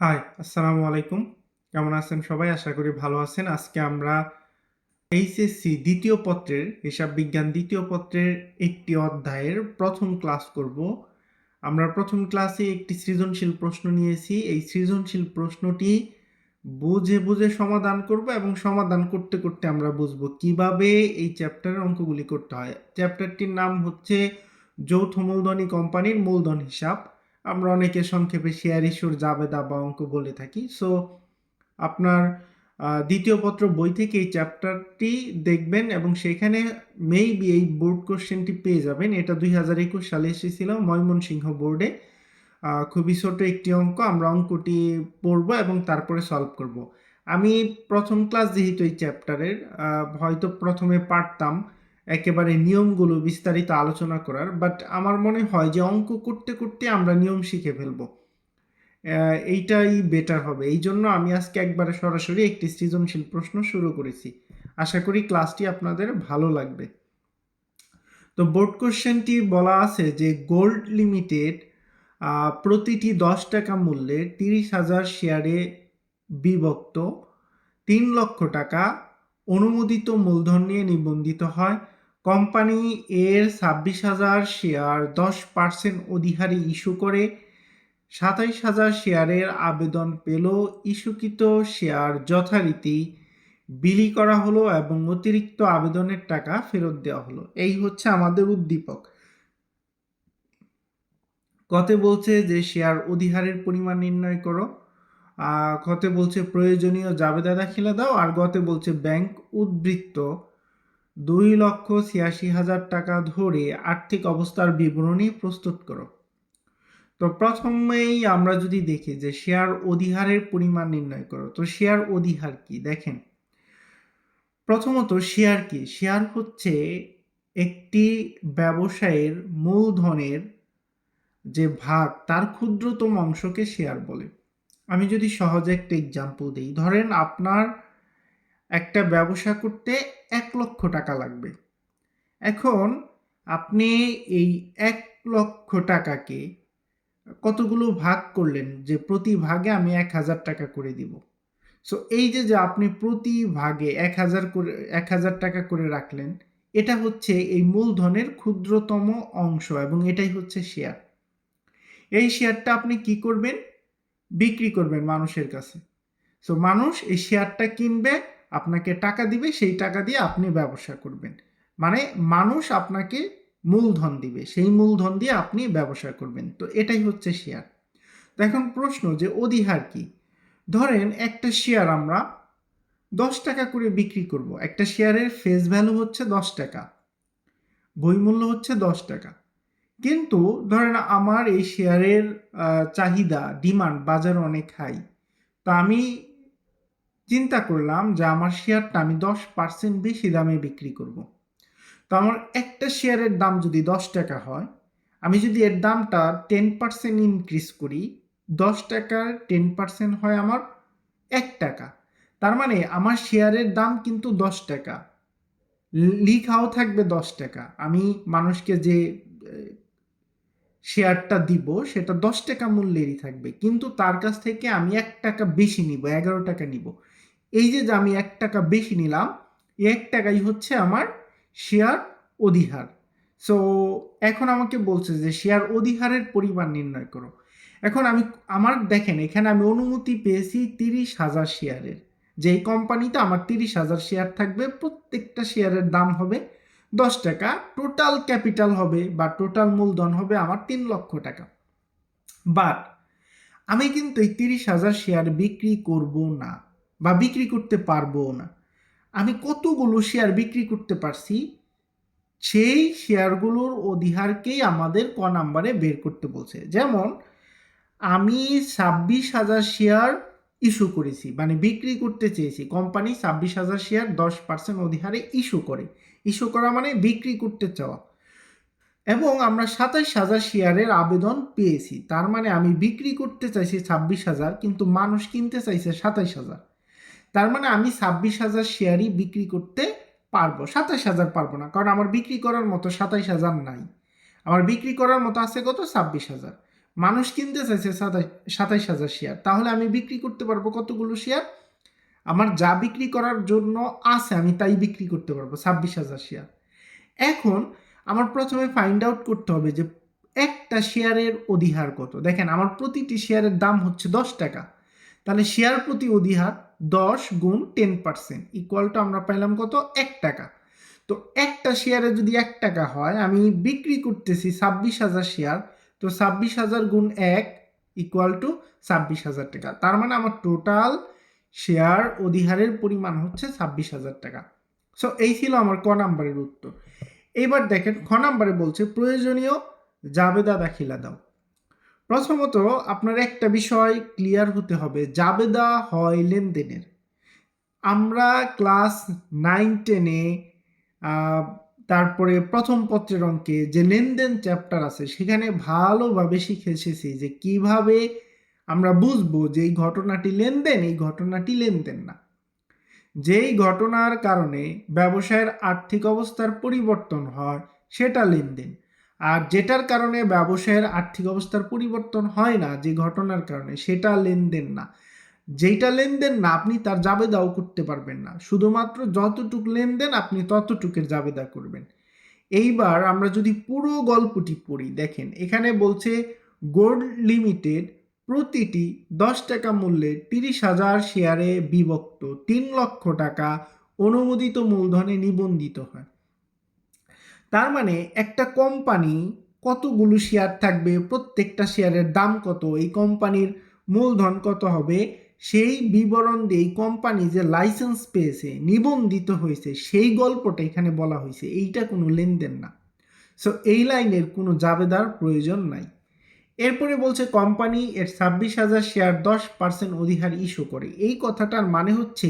High আসসালামু আলাইকুম কেমন আছেন সবাই? আশা করি ভালো আছেন। আজকে আমরা এইচএসসি দ্বিতীয় পত্রের, হিসাব বিজ্ঞান দ্বিতীয় পত্রের একটি অধ্যায়ের প্রথম ক্লাস করব। আমরা প্রথম ক্লাসে একটি সৃজনশীল প্রশ্ন নিয়েছি। এই সৃজনশীল প্রশ্নটি বুঝে বুঝে সমাধান করব এবং সমাধান করতে করতে আমরা বুঝব কীভাবে এই চ্যাপ্টারের অঙ্কগুলি করতে হয়। চ্যাপ্টারটির নাম হচ্ছে যৌথ মূলধনী কোম্পানির মূলধন হিসাব। আমরা অনেকে সংক্ষেপে শেয়ার ইস্যুর জাবেদা বা অঙ্ক বলে থাকি। সো আপনার দ্বিতীয় পত্র বই থেকে এই চ্যাপ্টারটি দেখবেন এবং সেখানে মেইবি এই বোর্ড কোশ্চেনটি পেয়ে যাবেন। এটা দুই হাজার একুশ সালে এসেছিল ময়মনসিংহ বোর্ডে খুবই ছোট একটি অঙ্ক। আমরা অঙ্কটি পড়ব এবং তারপরে সলভ করব। আমি প্রথম ক্লাস যেহেতু এই চ্যাপ্টারের হয়তো প্রথমে পারতাম। একেবারে নিয়মগুলো বিস্তারিত আলোচনা করার বাট আমার মনে হয় যে অঙ্ক করতে করতে আমরা নিয়ম শিখে ফেলব। এইটাই বেটার হবে। এই জন্য আমি আজকে একবারে সরাসরি একটি সৃজনশীল প্রশ্ন শুরু করেছি। আশা করি ক্লাসটি আপনাদের ভালো লাগবে। তো বোর্ড কোশ্চেনটি বলা আছে যে গোল্ড লিমিটেড প্রতিটি দশ টাকা মূল্যে তিরিশ হাজার শেয়ারে বিভক্ত। তিন লক্ষ টাকা অনুমোদিত মূলধন নিয়ে নিবন্ধিত হয়। কোম্পানি এর ছাব্বিশ হাজার শেয়ার দশ পার্সেন্ট অধিহারে ইস্যু করে সাতাইশ হাজার শেয়ারের আবেদন পেল ইস্যুকৃত শেয়ার যথারীতি বিলি করা হলো এবং অতিরিক্ত আবেদনের টাকা ফেরত দেওয়া হলো। এই হচ্ছে আমাদের উদ্দীপক। কতে বলছে যে শেয়ার অধিহারের পরিমাণ নির্ণয় করো। কতে বলছে প্রয়োজনীয় জাবেদা দাখিলা দাও আর গতে বলছে ব্যাংক উদ্বৃত্ত। দুই লক্ষ ছিয়াশি হাজার টাকা ধরে আর্থিক অবস্থার বিবরণী প্রস্তুত করো। তো প্রথমেই আমরা যদি দেখি যে শেয়ার অধিহারের পরিমাণ নির্ণয় করো, তো শেয়ার অধিহার কি? দেখেন, প্রথমত শেয়ার কি? শেয়ার হচ্ছে একটি ব্যবসায়ের মূলধনের যে ভাগ, তার ক্ষুদ্রতম অংশকে শেয়ার বলে। আমি যদি সহজে একটা এক্সাম্পল দিই, ধরেন আপনার একটা ব্যবসা করতে এক লক্ষ টাকা লাগবে। এখন আপনি এই এক লক্ষ টাকাকে কতগুলো ভাগ করলেন যে প্রতি ভাগে আমি এক হাজার টাকা করে দিব? সো এই যে যে আপনি প্রতি ভাগে এক হাজার করে, এক হাজার টাকা করে রাখলেন, এটা হচ্ছে এই মূলধনের ক্ষুদ্রতম অংশ এবং এটাই হচ্ছে শেয়ার এই শেয়ারটা আপনি কি করবেন? বিক্রি করবেন মানুষের কাছে। সো মানুষ এই শেয়ারটা কিনবে আপনাকে টাকা দিবে, সেই টাকা দিয়ে আপনি ব্যবসা করবেন। মানে মানুষ আপনাকে মূলধন দিবে, সেই মূলধন দিয়ে আপনি ব্যবসা করবেন। তো এটাই হচ্ছে শেয়ার তো এখন প্রশ্ন যে অধিহার কি? ধরেন একটা শেয়ার আমরা দশ টাকা করে বিক্রি করব। একটা শেয়ারের ফেস ভ্যালু হচ্ছে দশ টাকা, বই মূল্য হচ্ছে দশ টাকা। কিন্তু ধরেন আমার এই শেয়ারের চাহিদা ডিমান্ড বাজার অনেক হাই তা আমি চিন্তা করলাম যে আমার শেয়ারটা আমি দশ পার্সেন্ট বেশি দামে বিক্রি করব। তো আমার একটা শেয়ারের দাম যদি দশ টাকা হয়, আমি যদি এর দামটা টেন পার্সেন্ট ইনক্রিজ করি, দশ টাকার টেন পার্সেন্ট হয় আমার এক টাকা। তার মানে আমার শেয়ারের দাম কিন্তু দশ টাকা। লিখাও থাকবে দশ টাকা। আমি মানুষকে যে শেয়ারটা দিব, সেটা দশ টাকা মূল্যেরই থাকবে। কিন্তু তার কাছ থেকে আমি এক টাকা বেশি নিব, এগারো টাকা নিব। এই যে আমি এক টাকা বেশি নিলাম এক টাকাই হচ্ছে আমার শেয়ার অধিহার। সো এখন আমাকে বলছে যে শেয়ার অধিহারের পরিমাণ নির্ণয় করো। এখন আমি, আমার দেখেন, এখানে আমি অনুমতি পেয়েছি তিরিশ হাজার শেয়ারের যে এই কোম্পানিতে আমার তিরিশ হাজার শেয়ার থাকবে, প্রত্যেকটা শেয়ারের দাম হবে দশ টাকা। টোটাল ক্যাপিটাল হবে বা টোটাল মূলধন হবে আমার তিন লক্ষ টাকা। বাট আমি কিন্তু এই তিরিশ হাজার শেয়ার বিক্রি করব না। বা বিক্রি করতে পারব না। আমি কতগুলো শেয়ার বিক্রি করতে পারছি, সেই শেয়ারগুলোর অধিহারকেই আমাদের ক নাম্বারে বের করতে বলছে। যেমন, আমি ছাব্বিশ হাজার শেয়ার ইস্যু করেছি মানে বিক্রি করতে চেয়েছি। কোম্পানি ছাব্বিশ হাজার শেয়ার দশ পার্সেন্ট অধিহারে ইস্যু করে। ইস্যু করা মানে বিক্রি করতে চাওয়া। এবং আমরা সাতাইশ হাজার শেয়ারের আবেদন পেয়েছি। তার মানে আমি বিক্রি করতে চাইছি ছাব্বিশ হাজার, কিন্তু মানুষ কিনতে চাইছে সাতাইশ হাজার। তার মানে আমি ছাব্বিশ হাজার শেয়ারই বিক্রি করতে পারব। সাতাইশ হাজার পারব না, কারণ আমার বিক্রি করার মতো সাতাইশ হাজার নাই। আমার বিক্রি করার মতো আছে কত? ছাব্বিশ হাজার। মানুষ কিনতে চাইছে সাতাশ সাতাইশ হাজার শেয়ার তাহলে আমি বিক্রি করতে পারব কতগুলো শেয়ার আমার যা বিক্রি করার জন্য আছে, আমি তাই বিক্রি করতে পারব, ছাব্বিশ হাজার শেয়ার এখন আমার প্রথমে ফাইন্ড আউট করতে হবে যে একটা শেয়ারের অধিহার কত? দেখেন, আমার প্রতিটি শেয়ারের দাম হচ্ছে দশ টাকা। তাহলে শেয়ার প্রতি অধিহার দশ গুণ টেন পার্সেন্ট ইকুয়াল টু আমরা পাইলাম কত? এক টাকা। তো একটা শেয়ারে যদি এক টাকা হয়, আমি বিক্রি করতেছি ছাব্বিশ হাজার শেয়ার তো ছাব্বিশ হাজার গুণ এক ইকুয়াল টু ছাব্বিশ হাজার টাকা। তার মানে আমার টোটাল শেয়ার অধিহারের পরিমাণ হচ্ছে ছাব্বিশ হাজার টাকা। সো এই ছিল আমার ক নাম্বারের উত্তর। এইবার দেখেন, খ নাম্বারে বলছে, প্রয়োজনীয় জাবেদা দাখিলা দাও। প্রথমত আপনার একটা বিষয় ক্লিয়ার হতে হবে, জাবেদা হয় লেনদেনের। আমরা ক্লাস নাইন টেনে তারপরে প্রথম পত্রের অঙ্কে যে লেনদেন চ্যাপ্টার আছে, সেখানে ভালোভাবে শিখে এসেছি যে কীভাবে আমরা বুঝব যে এই ঘটনাটি লেনদেন, এই ঘটনাটি লেনদেন না। যেই ঘটনার কারণে ব্যবসায়ের আর্থিক অবস্থার পরিবর্তন হয়, সেটা লেনদেন। আর যেটার কারণে ব্যবসায়ের আর্থিক অবস্থার পরিবর্তন হয় না, যে ঘটনার কারণে, সেটা লেনদেন না। যেটা লেনদেন না, আপনি তার জাবেদাও করতে পারবেন না। শুধুমাত্র যতটুক লেনদেন, আপনি ততটুকের জাবেদা করবেন। এইবার আমরা যদি পুরো গল্পটি পড়ি, দেখেন, এখানে বলছে, গোল্ড লিমিটেড প্রতিটি দশ টাকা মূল্যে তিরিশ হাজার শেয়ারে বিভক্ত তিন লক্ষ টাকা অনুমোদিত মূলধনে নিবন্ধিত হয়। তার মানে একটা কোম্পানি কতগুলো শেয়ার থাকবে, প্রত্যেকটা শেয়ারের দাম কত, এই কোম্পানির মূলধন কত হবে, সেই বিবরণ দিয়ে এই কোম্পানি যে লাইসেন্স পেয়েছে, নিবন্ধিত হয়েছে, সেই গল্পটা এখানে বলা হয়েছে, এইটা কোনো লেনদেন না। সো এই লাইনের কোনো জাবেদার প্রয়োজন নাই। এরপরে বলছে কোম্পানি এর ছাব্বিশ হাজার শেয়ার দশ পার্সেন্ট অধিকার ইস্যু করে। এই কথাটার মানে হচ্ছে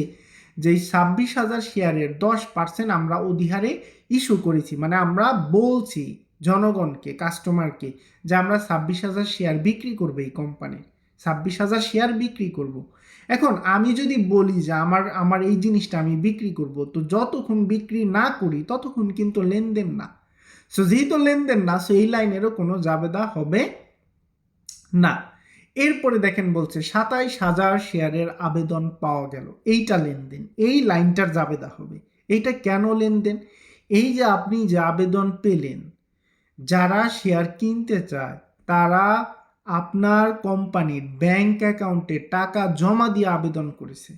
যে ছাব্বিশ হাজার শেয়ারের দশ পার্সেন্ট আমরা অধিহারে ইস্যু করেছি। মানে আমরা বলছি জনগণকে কাস্টমারকে যে আমরা ছাব্বিশ হাজার শেয়ার বিক্রি করব এই কোম্পানির ছাব্বিশ হাজার শেয়ার বিক্রি করব। এখন আমি যদি বলি যে আমার আমার এই জিনিসটা আমি বিক্রি করব, তো যতক্ষণ বিক্রি না করি ততক্ষণ কিন্তু লেনদেন না। সো যেহেতু লেনদেন না সো এই লাইনেরও কোনো জাবেদা হবে না। এরপরে দেখেন বলছে, সাতাইশ হাজার শেয়ারের আবেদন পাওয়া গেল। এইটা লেনদেন, এই লাইনটার জাবেদা হবে। এইটা কেন লেনদেন? এই যে আপনি যে আবেদন পেলেন, যারা শেয়ার কিনতে চায়, তারা আপনার কোম্পানির ব্যাংক অ্যাকাউন্টে টাকা জমা দিয়ে আবেদন করেছে।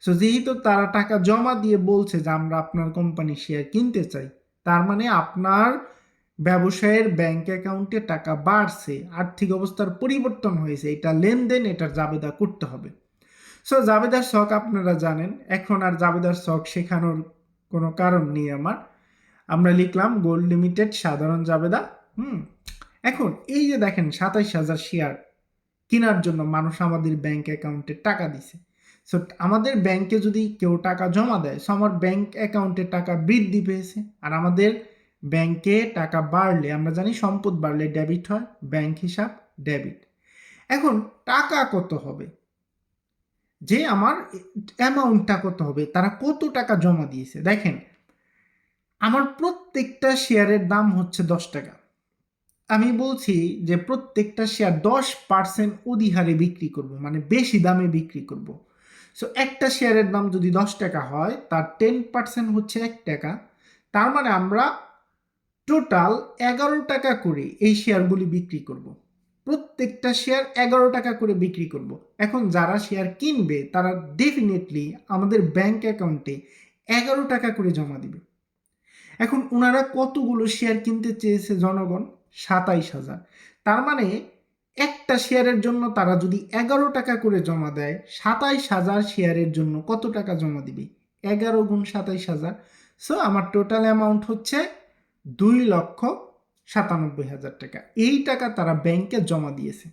সো যেহেতু তারা টাকা জমা দিয়ে বলছে যে আমরা আপনার কোম্পানি শেয়ার কিনতে চাই, তার মানে আপনার ব্যবসায়ের ব্যাংক অ্যাকাউন্টে টাকা বাড়ছে, আর্থিক অবস্থার পরিবর্তন হয়েছে, এটা লেনদেন, এটার জাবেদা করতে হবে। সো জাবেদার শখ আপনারা জানেন, এখন আর জাবেদার শখ শেখানোর কোনো কারণ নেই আমার। আমরা লিখলাম গোল্ড লিমিটেড সাধারণ জাবেদা। হুম, এখন এই যে দেখেন, সাতাইশ হাজার শেয়ার কেনার জন্য মানুষ আমাদের ব্যাংক অ্যাকাউন্টে টাকা দিছে। সো আমাদের ব্যাংকে যদি কেউ টাকা জমা দেয় সো আমার ব্যাংক অ্যাকাউন্টে টাকা বৃদ্ধি পেয়েছে। আর আমাদের ব্যাংকে টাকা বাড়লে, আমরা জানি সম্পদ বাড়লে ডেবিট হয় ব্যাংক হিসাব ডেবিট এখন টাকা কত হবে? যে আমার অ্যামাউন্টটা কত হবে? তারা কত টাকা জমা দিয়েছে? দেখেন, আমার প্রত্যেকটা শেয়ারের দাম হচ্ছে দশ টাকা। আমি বলছি যে প্রত্যেকটা শেয়ার দশ পার্সেন্ট অধিহারে বিক্রি করব মানে বেশি দামে বিক্রি করব। সো একটা শেয়ারের দাম যদি দশ টাকা হয়, তার টেন পার্সেন্ট হচ্ছে এক টাকা। তার মানে আমরা টোটাল এগারো টাকা করে এই শেয়ারগুলি বিক্রি করব। প্রত্যেকটা শেয়ার এগারো টাকা করে বিক্রি করব। এখন যারা শেয়ার কিনবে, তারা ডেফিনেটলি আমাদের ব্যাংক অ্যাকাউন্টে এগারো টাকা করে জমা দিবে। এখন ওনারা কতগুলো শেয়ার কিনতে চেয়েছে জনগণ? সাতাইশ হাজার। তার মানে একটা শেয়ারের জন্য তারা যদি এগারো টাকা করে জমা দেয়, সাতাইশ হাজার শেয়ারের জন্য কত টাকা জমা দিবে? এগারো গুণ সাতাইশ হাজার। সো আমার টোটাল অ্যামাউন্ট হচ্ছে দুই লক্ষ সাতানব্বই হাজার টাকা। এই টাকা তারা ব্যাংকে জমা দিয়েছে।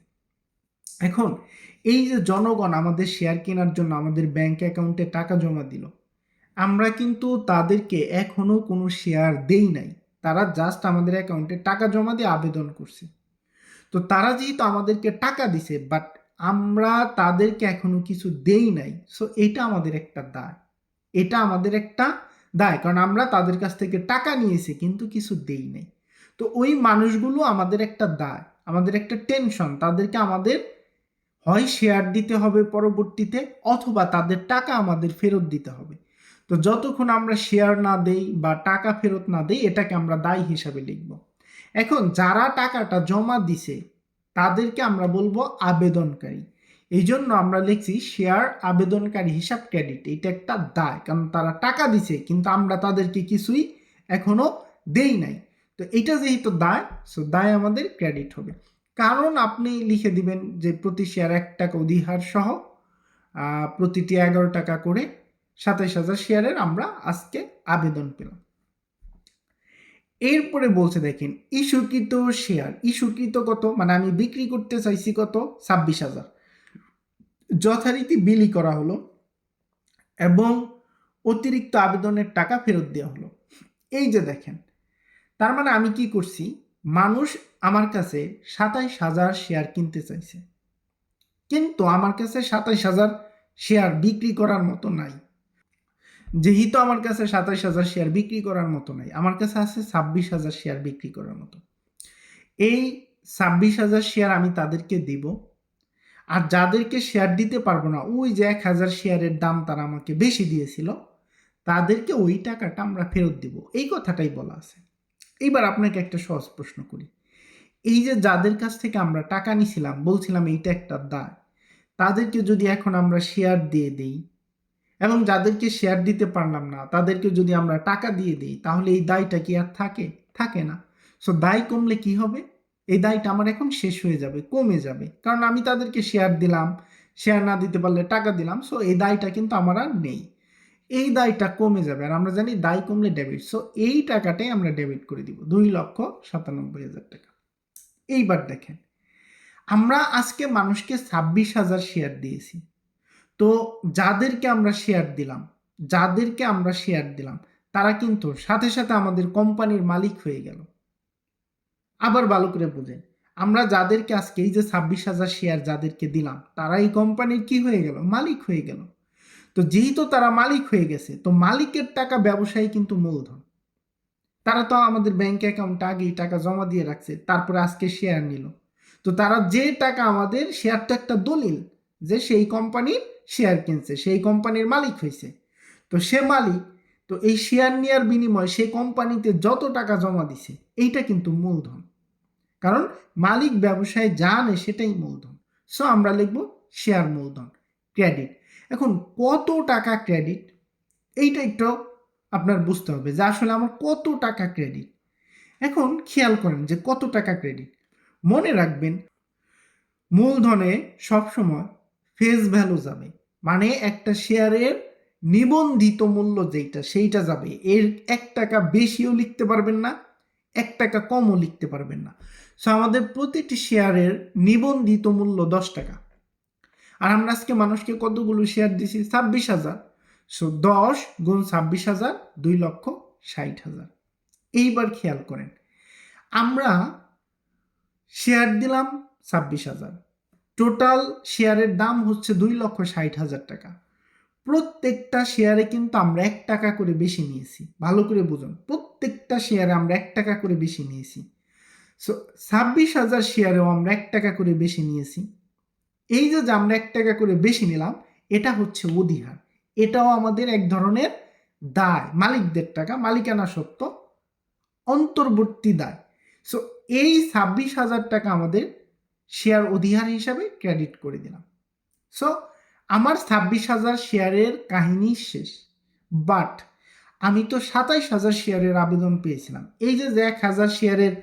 এখন এই যে জনগণ আমাদের শেয়ার কেনার জন্য আমাদের ব্যাংক অ্যাকাউন্টে টাকা জমা দিল, আমরা কিন্তু তাদেরকে এখনও কোনো শেয়ার দেই নাই। তারা জাস্ট আমাদের অ্যাকাউন্টে টাকা জমা দিয়ে আবেদন করছে। তো তারা যেহেতু আমাদেরকে টাকা দিছে বাট আমরা তাদেরকে এখনও কিছু দেই নাই। সো এটা আমাদের একটা দায়। এটা আমাদের একটা দায়, কারণ আমরা তাদের কাছ থেকে টাকা নিয়েছি, কিন্তু কিছু দেই নাই। তো ওই মানুষগুলো আমাদের একটা দায়, আমাদের একটা টেনশন তাদেরকে আমাদের হয় শেয়ার দিতে হবে পরবর্তীতে, অথবা তাদের টাকা আমাদের ফেরত দিতে হবে। তো যতক্ষণ আমরা শেয়ার না দেই বা টাকা ফেরত না দেই, এটাকে আমরা দায়ী হিসাবে লিখব। এখন যারা টাকাটা জমা দিছে, তাদেরকে আমরা বলব আবেদনকারী। এই জন্য আমরা লিখছি শেয়ার আবেদনকারী হিসাব ক্রেডিট এটা একটা দায়, কারণ তারা টাকা দিছে, কিন্তু আমরা তাদেরকে কিছুই এখনও দেই নাই। তো এটা যেহেতু দায় সো দায় আমাদের ক্রেডিট হবে। কারণ আপনি লিখে দিবেন যে প্রতি শেয়ার এক টাকা অধিহার সহ প্রতিটি এগারো টাকা করে সাতাইশ হাজার শেয়ারের আমরা আজকে আবেদন পেলাম। এরপরে বলছে দেখেন, ইস্যুকৃত শেয়ার ইস্যুকৃত কত? মানে আমি বিক্রি করতে চাইছি কত? ছাব্বিশ হাজার। যথারীতি বিলি করা হলো এবং অতিরিক্ত আবেদনের টাকা ফেরত দেওয়া হলো। এই যে দেখেন, তার মানে আমি কি করছি? মানুষ আমার কাছে সাতাইশ হাজার শেয়ার কিনতে চাইছে। কিন্তু আমার কাছে সাতাইশ হাজার শেয়ার বিক্রি করার মতো নাই। যেহেতু আমার কাছে সাতাইশ হাজার শেয়ার বিক্রি করার মতো নাই, আমার কাছে আছে ছাব্বিশ হাজার শেয়ার বিক্রি করার মতো। এই ছাব্বিশ হাজার শেয়ার আমি তাদেরকে দিব আর যাদেরকে শেয়ার দিতে পারব না, ওই যে এক হাজার শেয়ারের দাম তারা আমাকে বেশি দিয়েছিল, তাদেরকে ওই টাকাটা আমরা ফেরত দিব। এই কথাটাই বলা আছে। এইবার আপনাকে একটা সহজ প্রশ্ন করি। এই যে যাদের কাছ থেকে আমরা টাকা নিছিলাম, বলছিলাম এইটা একটা দায়, তাদেরকে যদি এখন আমরা শেয়ার দিয়ে দেই এবং যাদেরকে শেয়ার দিতে পারলাম না, তাদেরকে যদি আমরা টাকা দিয়ে দিই, তাহলে এই দায়টা কি আর থাকে? থাকে না। সো দায় কমলে কি হবে? এই দায়টা আমার এখন শেষ হয়ে যাবে, কমে যাবে। কারণ আমি তাদেরকে শেয়ার দিলাম শেয়ার না দিতে পারলে টাকা দিলাম সো এই দায়টা কিন্তু আমার আর নেই। এই দায়টা কমে যাবে, আর আমরা জানি দায় কমলে ডেবিট সো এই টাকাটাই আমরা ডেবিট করে দিব, দুই লক্ষ সাতানব্বই হাজার টাকা। এইবার দেখেন, আমরা আজকে মানুষকে ছাব্বিশ হাজার শেয়ার দিয়েছি। তো যাদেরকে আমরা শেয়ার দিলাম, যাদেরকে আমরা শেয়ার দিলাম, তারা কিন্তু সাথে সাথে আমাদের কোম্পানির মালিক হয়ে গেল। আবার ভালো করে বুঝেন আমরা যাদেরকে আজকে এই যে ছাব্বিশ হাজার শেয়ার যাদেরকে দিলাম, তারা এই কোম্পানির কি হয়ে গেল? মালিক হয়ে গেল। তো যেহেতু তারা মালিক হয়ে গেছে, তো মালিকের টাকা ব্যবসায়ী কিন্তু মূলধন। তারা তো আমাদের ব্যাংক অ্যাকাউন্টে আগেই টাকা জমা দিয়ে রাখছে, তারপরে আজকে শেয়ার নিল। তো তারা যে টাকা আমাদের শেয়ারটা একটা দলিল যে সেই কোম্পানির শেয়ার কিনছে, সেই কোম্পানির মালিক হয়েছে। তো সে মালিক, তো এই শেয়ার নেওয়ার বিনিময়ে সেই কোম্পানিতে যত টাকা জমা দিছে, এইটা কিন্তু মূলধন। কারণ মালিক, ব্যবসায় যা সেটাই মূলধন। সো আমরা লিখব শেয়ার মূলধন ক্রেডিট এখন কত টাকা ক্রেডিট এইটা একটু আপনার বুঝতে হবে যে আসলে আমার কত টাকা ক্রেডিট এখন খেয়াল করেন যে কত টাকা ক্রেডিট মনে রাখবেন, মূলধনে সবসময় ফেস ভ্যালু যাবে। মানে একটা শেয়ারের নিবন্ধিত মূল্য যেইটা, সেইটা যাবে। এর এক টাকা বেশিও লিখতে পারবেন না এক টাকা কমও লিখতে পারবেন না। সো আমাদের প্রতিটি শেয়ারের নিবন্ধিত মূল্য দশ টাকা। আর আমরা আজকে মানুষকে কতগুলো শেয়ার দিছি? ছাব্বিশ হাজার। সো দশ গুণ ছাব্বিশ হাজার, দুই লক্ষ ষাট হাজার। এইবার খেয়াল করেন। আমরা শেয়ার দিলাম ছাব্বিশ হাজার। টোটাল শেয়ারের দাম হচ্ছে দুই লক্ষ ষাট হাজার টাকা। প্রত্যেকটা শেয়ারে কিন্তু আমরা এক টাকা করে বেশি নিয়েছি। ভালো করে বুঝুন। প্রত্যেকটা শেয়ারে আমরা এক টাকা করে বেশি নিয়েছি। সো ছাব্বিশ হাজার শেয়ারেও আমরা এক টাকা করে বেশি নিয়েছি। এই যে আমরা এক টাকা করে বেশি নিলাম, এটা হচ্ছে অধিহার। এটাও আমাদের এক ধরনের দায়, মালিকদের টাকা, মালিকানা সত্ত্ব অন্তর্বর্তী দায়। সো এই ছাব্বিশ হাজার টাকা আমাদের শেয়ার অধিহার হিসাবে ক্রেডিট করে দিলাম। সো আমার ছাব্বিশ হাজার শেয়ারের কাহিনী শেষ। বাট আমি তো সাতাইশ হাজার শেয়ারের আবেদন পেয়েছিলাম। এই যে এক হাজার শেয়ারের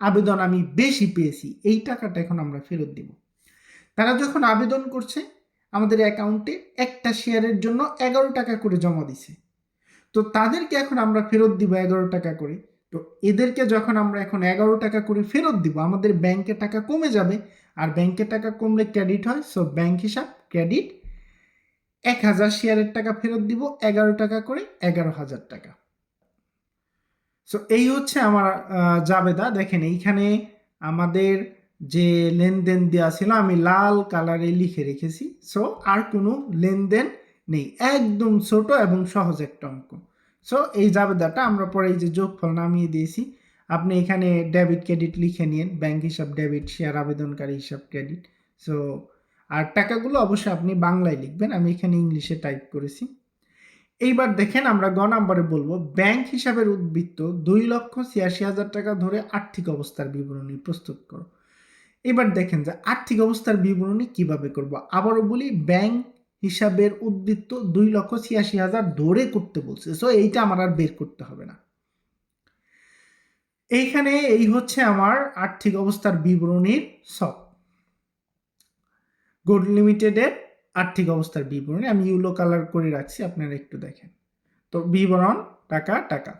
আবেদন আমি বেশি পেয়েছি, এই টাকাটা এখন আমরা ফেরত দিব। তারা যখন আবেদন করছে, আমাদের অ্যাকাউন্টে একটা শেয়ারের জন্য এগারো টাকা করে জমা দিছে। তো তাদেরকে এখন আমরা ফেরত দিব এগারো টাকা করে। তো এদেরকে যখন আমরা এখন এগারো টাকা করে ফেরত দিব, আমাদের ব্যাংকে টাকা কমে যাবে। আর ব্যাংকে টাকা কমলে ক্রেডিট হয়, সো ব্যাংক হিসাব, ক্রেডিট এক হাজার শেয়ারের টাকা ফেরত দিব, এগারো টাকা করে এগারো হাজার টাকা। সো এই হচ্ছে আমার জাবেদা। দেখেন, এইখানে আমাদের যে লেনদেন দেওয়া ছিল, আমি লাল কালারে লিখে রেখেছি। সো আর কোনো লেনদেন নেই। একদম ছোট এবং সহজ একটা অঙ্ক। সো এই জাবেদাটা আমরা পরে এই যে যোগফল নামিয়ে দিয়েছি। আপনি এখানে ডেবিট ক্রেডিট লিখে নিন ব্যাংক হিসাব ডেবিট শেয়ার আবেদনকারী হিসাব ক্রেডিট সো আর টাকাগুলো অবশ্যই আপনি বাংলায় লিখবেন, আমি এখানে ইংলিশে টাইপ করেছি। এইবার দেখেন আমরা গ নাম্বারে বলব, ব্যাংক হিসাবের উদ্বৃত্ত দুই লক্ষ ছিয়াশি হাজার টাকা ধরে আর্থিক অবস্থার বিবরণী প্রস্তুত করো। এবার দেখেন যে আর্থিক অবস্থার বিবরণী কীভাবে করব? আবারও বলি, ব্যাংক হিসাবের উদ্বৃত্ত দুই লক্ষ ছিয়াশি হাজার ধরে করতে বলছে সো এইটা আমার আর বের করতে হবে না। এইখানে এই হচ্ছে আমার আর্থিক অবস্থার বিবরণীর সব গোল্ড লিমিটেডের আর্থিক অবস্থার বিবরণী। আমি ইউলো কালার করে রাখছি, আপনারা একটু দেখেন। তো বিবরণ, টাকা টাকা।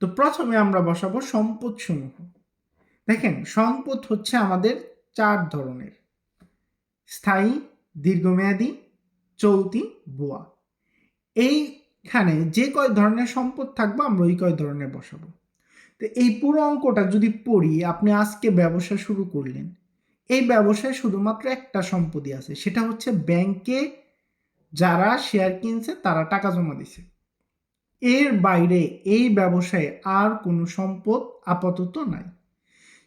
তো প্রথমে আমরা বসাবো সম্পদ সমূহ। দেখেন, সম্পদ হচ্ছে আমাদের চার ধরনের। স্থায়ী, দীর্ঘমেয়াদী, চলতি বোয়া এইখানে যে কয় ধরনের সম্পদ থাকবে, আমরা ওই কয় ধরনের বসাবো। তো এই পুরো অঙ্কটা যদি পড়ি, আপনি আজকে ব্যবসা শুরু করলেন এই ব্যবসায় শুধুমাত্র একটা সম্পত্তি আছে, সেটা হচ্ছে ব্যাংকে যারা শেয়ার কিনছে তারা টাকা জমা দিছে। এর বাইরে এই ব্যবসায় আর কোনো সম্পদ আপাতত নাই।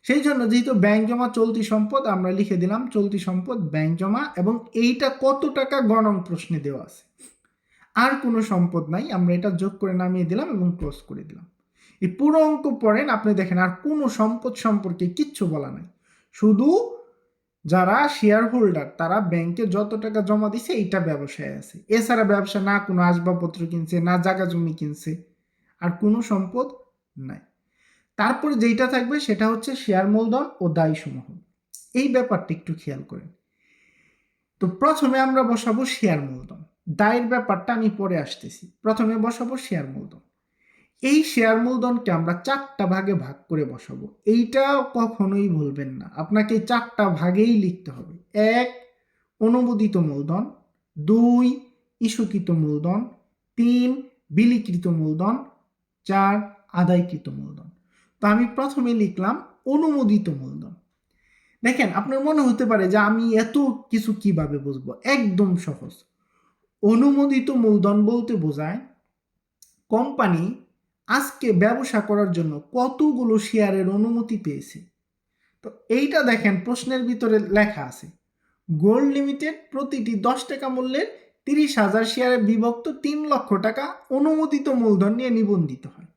সেই জন্য যেহেতু ব্যাংক জমা চলতি সম্পদ, আমরা লিখে দিলাম চলতি সম্পদ ব্যাংক জমা, এবং এইটা কত টাকা গণন প্রশ্নে দেওয়া আছে। আর কোনো সম্পদ নাই, আমরা এটা যোগ করে নামিয়ে দিলাম এবং ক্লোজ করে দিলাম। এই পুরো অঙ্ক পড়েন, আপনি দেখেন আর কোনো সম্পদ সম্পর্কে কিচ্ছু বলা নাই। শুধু যারা শেয়ার হোল্ডার তারা ব্যাংকে যত টাকা জমা দিছে এইটা ব্যবসায় আছে। এছাড়া ব্যবসা না, কোনো আসবাবপত্র কিনছে, না জায়গা জমি কিনছে, আর কোনো সম্পদ নাই। তারপরে যেইটা থাকবে সেটা হচ্ছে শেয়ার মূলধন ও দায়ী সমূহ এই ব্যাপারটা একটু খেয়াল করেন। তো প্রথমে আমরা বসাবো শেয়ার মূলধন। দায়ের ব্যাপারটা আমি পরে আসতেছি। প্রথমে বসাবো শেয়ার মূলধন। এই শেয়ার মূলধনকে আমরা চারটা ভাগে ভাগ করে বসাবো। এইটা কখনোই ভুলবেন না। আপনাকে চারটা ভাগেই লিখতে হবে। এক, অনুমোদিত মূলধন। দুই, ইস্যুকৃত মূলধন। তিন, বিলিকৃত মূলধন। চার, আদায়কৃত মূলধন। তো আমি প্রথমে লিখলাম অনুমোদিত মূলধন। দেখেন, আপনার মনে হতে পারে যে আমি এত কিছু কীভাবে বুঝব? একদম সহজ। অনুমোদিত মূলধন বলতে বোঝায় কোম্পানি আজকে ব্যবসা করার জন্য কতগুলো শেয়ারের অনুমতি পেয়েছে? তো এইটা দেখেন প্রশ্নের ভিতরে লেখা আছে। গোল্ড লিমিটেড প্রতিটি দশ টাকা মূল্যের তিরিশ হাজার শেয়ারে বিভক্ত তিন লক্ষ টাকা অনুমোদিত মূলধন নিয়ে নিবন্ধিত হয়।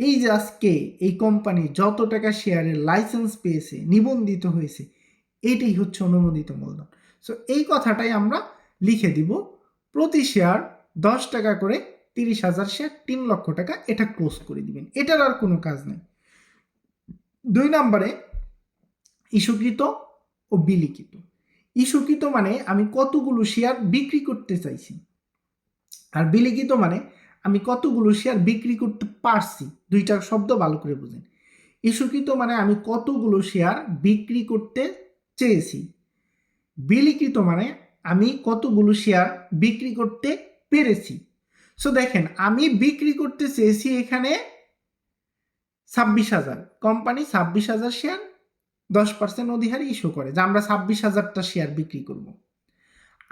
এই যে আজকে এই কোম্পানি যত টাকা শেয়ারের লাইসেন্স পেয়েছে, নিবন্ধিত হয়েছে, এটাই হচ্ছে অনুমোদিত মূলধন। সো এই কথাটাই আমরা লিখে দিব। প্রতি শেয়ার দশ টাকা করে তিরিশ হাজার শেয়ার তিন লক্ষ টাকা এটা ক্লোজ করে দিবেন। এটার আর কোনো কাজ নেই। দুই নম্বরে, ইস্যুকৃত ও বিলিখিত। ইস্যুকৃত মানে আমি কতগুলো শেয়ার বিক্রি করতে চাইছি। আর বিলিখিত মানে আমি কতগুলো শেয়ার বিক্রি করতে পারছি। দুইটা শব্দ ভালো করে বুঝেন। ইস্যুকৃত মানে আমি কতগুলো শেয়ার বিক্রি করতে চেয়েছি। বিলিকৃত মানে আমি কতগুলো শেয়ার বিক্রি করতে পেরেছি। সো দেখেন, আমি বিক্রি করতে চেয়েছি এখানে ছাব্বিশ হাজার। কোম্পানি ছাব্বিশ হাজার শেয়ার দশ পার্সেন্ট অধিহারে ইস্যু করে, যে আমরা ছাব্বিশ হাজারটা শেয়ার বিক্রি করব।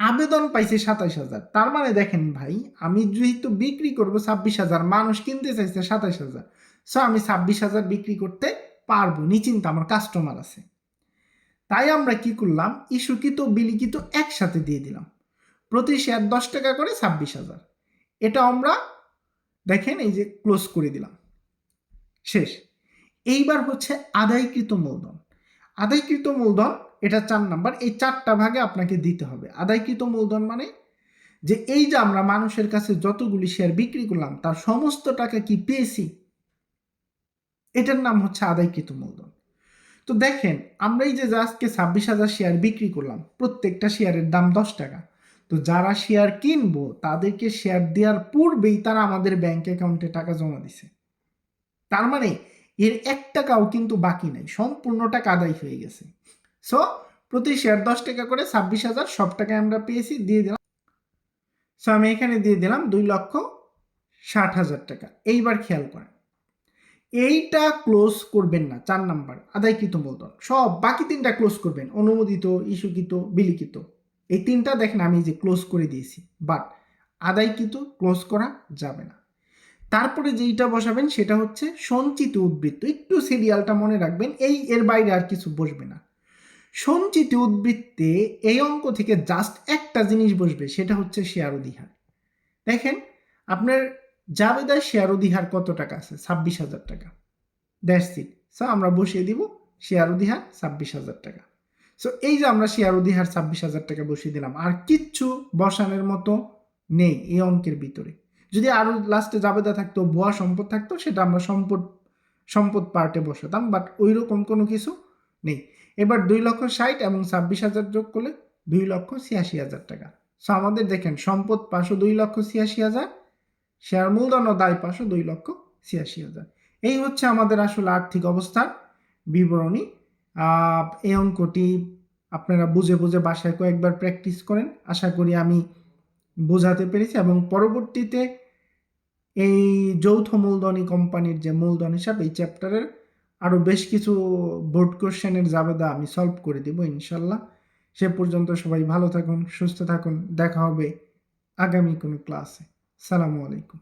আবেদন পাইছে সাতাইশ হাজার। তার মানে দেখেন ভাই, আমি যেহেতু বিক্রি করব ছাব্বিশ হাজার, মানুষ কিনতে চাইছে সাতাইশ হাজার। সো আমি ছাব্বিশ হাজার বিক্রি করতে পারব, নিশ্চিন্ত আমার কাস্টমার আছে। তাই আমরা কি করলাম, ইস্যুকৃত বিলিখিত একসাথে দিয়ে দিলাম। প্রতি শেয়ার দশ টাকা করে ছাব্বিশ হাজার। এটা আমরা দেখেন এই যে ক্লোজ করে দিলাম। শেষ। এইবার হচ্ছে আদায়কৃত মূলধন। আদায়কৃত মূলধন, এটা চার নাম্বার, এই চারটা ভাগে আপনাকে দিতে হবে। আদায়কৃত মূলধন মানে যে এই যে আমরা মানুষের কাছে যতগুলি শেয়ার বিক্রি করলাম, তার সমস্ত টাকা কি পেয়েছি? এটার নাম হচ্ছে আদায়কৃত মূলধন। তো দেখেন, আমরা এই যে আজকে ছাব্বিশ হাজার শেয়ার বিক্রি করলাম, প্রত্যেকটা শেয়ারের দাম দশ টাকা। তো যারা শেয়ার কিনবো, তাদেরকে শেয়ার দেওয়ার পূর্বেই তারা আমাদের ব্যাংক অ্যাকাউন্টে টাকা জমা দিছে। তার মানে এর এক টাকাও কিন্তু বাকি নাই সম্পূর্ণ টাকা আদায় হয়ে গেছে। সো প্রতি শেয়ার দশ টাকা করে ছাব্বিশ হাজার, সব টাকায় আমরা পেয়েছি, দিয়ে দিলাম। সো আমি এখানে দিয়ে দিলাম দুই লক্ষ ষাট হাজার টাকা। এইবার খেয়াল করেন, এইটা ক্লোজ করবেন না, চার নাম্বার, আদায়কৃত মূলধন, সব বাকি তিনটা ক্লোজ করবেন, অনুমোদিত, ইস্যুকৃত, বিলিখিত। এই তিনটা দেখেন আমি যে ক্লোজ করে দিয়েছি বাট আদায় কিন্তু ক্লোজ করা যাবে না। তারপরে যেইটা বসাবেন সেটা হচ্ছে সঞ্চিত উদ্বৃত্ত। একটু সিরিয়ালটা মনে রাখবেন, এই এর বাইরে আর কিছু বসবে না। সঞ্চিত উদ্বৃত্তে এই অঙ্ক থেকে জাস্ট একটা জিনিস বসবে, সেটা হচ্ছে শেয়ার অধিহার। দেখেন, আপনার জাবেদার শেয়ার অধিহার কত টাকা আছে? ছাব্বিশ হাজার টাকা। দ্যাটস ইট সো আমরা বসিয়ে দিব শেয়ার অধিহার ছাব্বিশ হাজার টাকা। সো এই যে আমরা শেয়ার অধিহার ছাব্বিশ হাজার টাকা বসিয়ে দিলাম, আর কিচ্ছু বসানোর মতো নেই এই অঙ্কের ভিতরে। যদি আরও লাস্টে জাবেদা থাকতো, ভুয়া সম্পদ থাকতো, সেটা আমরা সম্পদ সম্পদ পার্টে বসাতাম বাট ওই রকম কোনো কিছু নেই। এবার দুই লক্ষ ষাট এবং ছাব্বিশ হাজার যোগ করলে দুই লক্ষ ছিয়াশি হাজার টাকা। সো আমাদের দেখেন, সম্পদ পাঁচশো দুই লক্ষ ছিয়াশি হাজার শেয়ার মূলধন ও দায় পাঁচশো দুই লক্ষ ছিয়াশি হাজার। এই হচ্ছে আমাদের আসলে আর্থিক অবস্থার বিবরণী। এই অঙ্কটি আপনারা বুঝে বুঝে বাসায় কয়েকবার প্র্যাকটিস করেন। আশা করি আমি বোঝাতে পেরেছি এবং পরবর্তীতে এই যৌথ মূলধনী কোম্পানির যে মূলধন হিসাব এই চ্যাপ্টারের আরও বেশ কিছু বোর্ড কোশ্চেনের জাবেদা আমি সলভ করে দেব ইনশাল্লাহ। সে পর্যন্ত সবাই ভালো থাকুন, সুস্থ থাকুন। দেখা হবে আগামী কোনো ক্লাসে সালামু আলাইকুম।